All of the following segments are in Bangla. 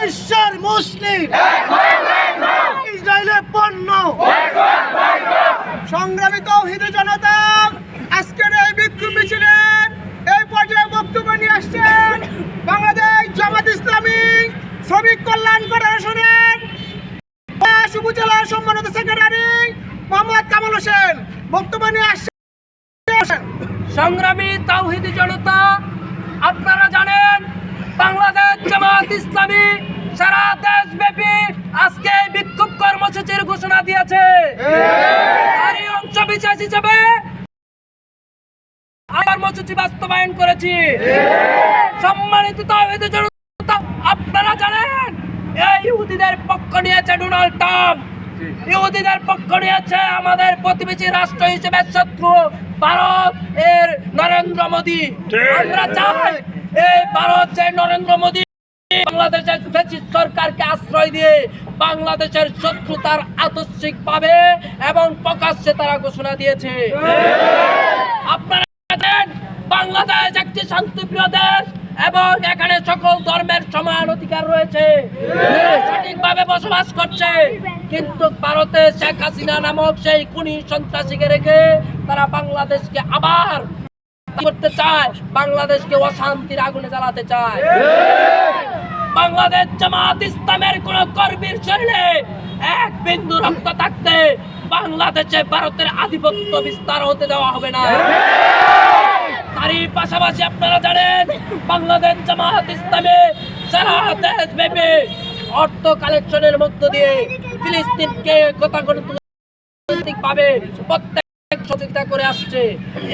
বিশ্বের মুসলিম। ইসরায়েলের পণ্য। সংগ্রামী তৌহিদ জনতা, আজকের এই বিক্ষোভ মিছিলের এই পর্যায়ে বক্তব্য নিয়ে আসছেন বাংলাদেশ জামাত ইসলামী শ্রমিক কল্যাণ ফেডারেশনের উপজেলার সম্মানিত সেক্রেটারি মোহাম্মদ কামাল হোসেন। বক্তব্য নিয়ে আসছেন। সংগ্রামী তাওহিদি জনতা, আপনারা জামাত ইসলামী সারা দেশব্যাপী আজকে বিক্ষোভ কর্মসূচির ঘোষণা দিয়েছে। তারই অংশ বিশেষ হিসেবে কর্মসূচি বাস্তবায়ন করেছি। সম্মানিত আপনারা জানেন এই ইহুদিদের পক্ষ নিয়েছে ডোনাল্ড ট্রাম্প। ইহুদিদের পক্ষ নিয়েছে আমাদের প্রতিবেশী রাষ্ট্র হিসেবে শত্রু ভারত এর নরেন্দ্র মোদী। আমরা চাই এই ভারত যে নরেন্দ্র মোদী বাংলাদেশের ফ্যাসিস্ট সরকারকে আশ্রয় দিয়ে বাংলাদেশের শত্রুতার আদর্শিক পাবে এবং প্রকাশ্যে তারা ঘোষণা দিয়েছে। আপনারা বাংলাদেশ একটি শান্তিপ্রিয় দেশ এবং এখানে সকল ধর্মের সমান অধিকার রয়েছে। সঠিকভাবে বসবাস করছে। কিন্তু ভারতে শেখ হাসিনা নামক সেই খুনি সন্ত্রাসীকে রেখে তারা বাংলাদেশকে আবার করতে চায়, বাংলাদেশকে অশান্তির আগুনে জ্বালাতে চায়। বাংলাদেশ জামাত ইসলামের কোন কর্মীর শরীরে এক বিন্দু রক্ত থাকতে বাংলাদেশে ভারতের আধিপত্য বিস্তার হতে দেওয়া হবে না। তারই পাশাপাশি আপনারা জানেন, বাংলাদেশ জামাত ইসলামে সারা দেশ ব্যাপী অর্থ কালেকশনের মধ্য দিয়ে ফিলিস্তিনকে গতাগতিক ভাবে প্রত্যেক সহযোগিতা করে আসছে।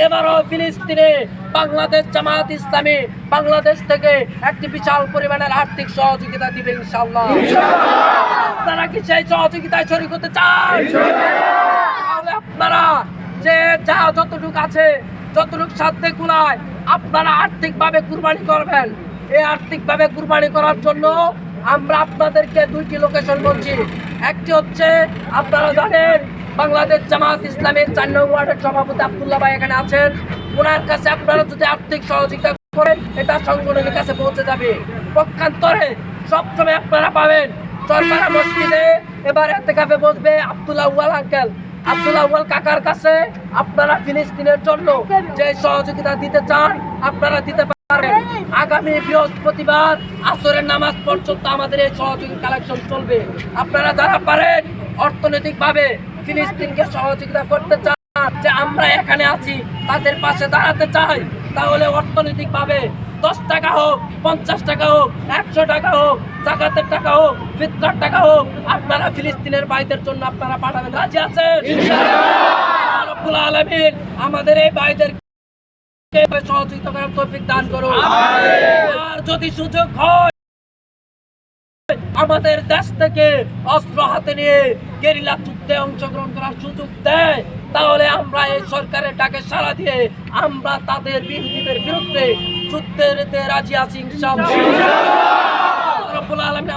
এবারও ফিলিস্তিনে বাংলাদেশ জামাত ইসলামী বাংলাদেশ থেকে একটি বিশাল পরিমাণের আর্থিক সহযোগিতা দিবে ইনশাআল্লাহ। আপনারা কি সেই সহযোগিতায় শরীক হতে চান তাহলে আপনারা যে যা যতটুকু আছে যতটুকু সাধ্যে কুলায় আপনারা আর্থিকভাবে কুরবানি করবেন। এই আর্থিকভাবে কুরবানি করার জন্য আমরা আপনাদেরকে দুইটি লোকেশন বলছি। একটি হচ্ছে আপনারা জানেন বাংলাদেশ জামাত ইসলামের চার নং ওয়ার্ডের সভাপতি আব্দুল্লাহ ভাই এখানে আছেন। ওনার কাছে আপনারা যদি আর্থিক সহযোগিতা করেন, এটা সংগঠনের কাছে পৌঁছে যাবে। পক্ষান্তরে সবসময় আপনারা পাবেন। সরকার মসজিদে এবার এতে কাপে বসবে আব্দুল্লাহ ওয়াল আঙ্কেল। আব্দুল্লাহ ওয়াল কাকার কাছে আপনারা ফিলিস্তিনের জন্য যে সহযোগিতা দিতে চান, আপনারা দিতে পারেন আগামী বৃহস্পতিবার আসরের নামাজ পর্যন্ত আমাদের এই সহযোগী কালেকশন চলবে। আপনারা যারা পারেন, অর্থনৈতিকভাবে ফিলিস্তিনকে সহযোগিতা করতে চান যে আমরা এখানে আছি তাদের পাশে দাঁড়াতে চাই তাহলে অর্থনৈতিক অর্থনৈতিকভাবে দশ টাকা হোক পঞ্চাশ টাকা হোক একশো টাকা হোক জাকাতের টাকা হোক ফিতরার টাকা হোক আপনারা ফিলিস্তিনের ভাইদের জন্য আপনারা পাঠাবেন। রাজি আছেন? আলামিন আমাদের এই ভাইদের সহযোগিতা করার তৌফিক দান করুন। আর যদি সুযোগ হয় আমাদের দেশ থেকে অস্ত্র হাতে নিয়ে গেরিলা যুদ্ধে অংশগ্রহণ করার সুযোগ দেয়। তাহলে আমরা এই সরকারের ডাকে সাড়া দিয়ে আমরা তাদের বিরোধীদের বিরুদ্ধে যুদ্ধে যেতে রাজি আছি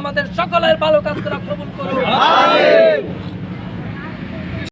আমাদের সকলের ভালো কাজ করা কবুল করুন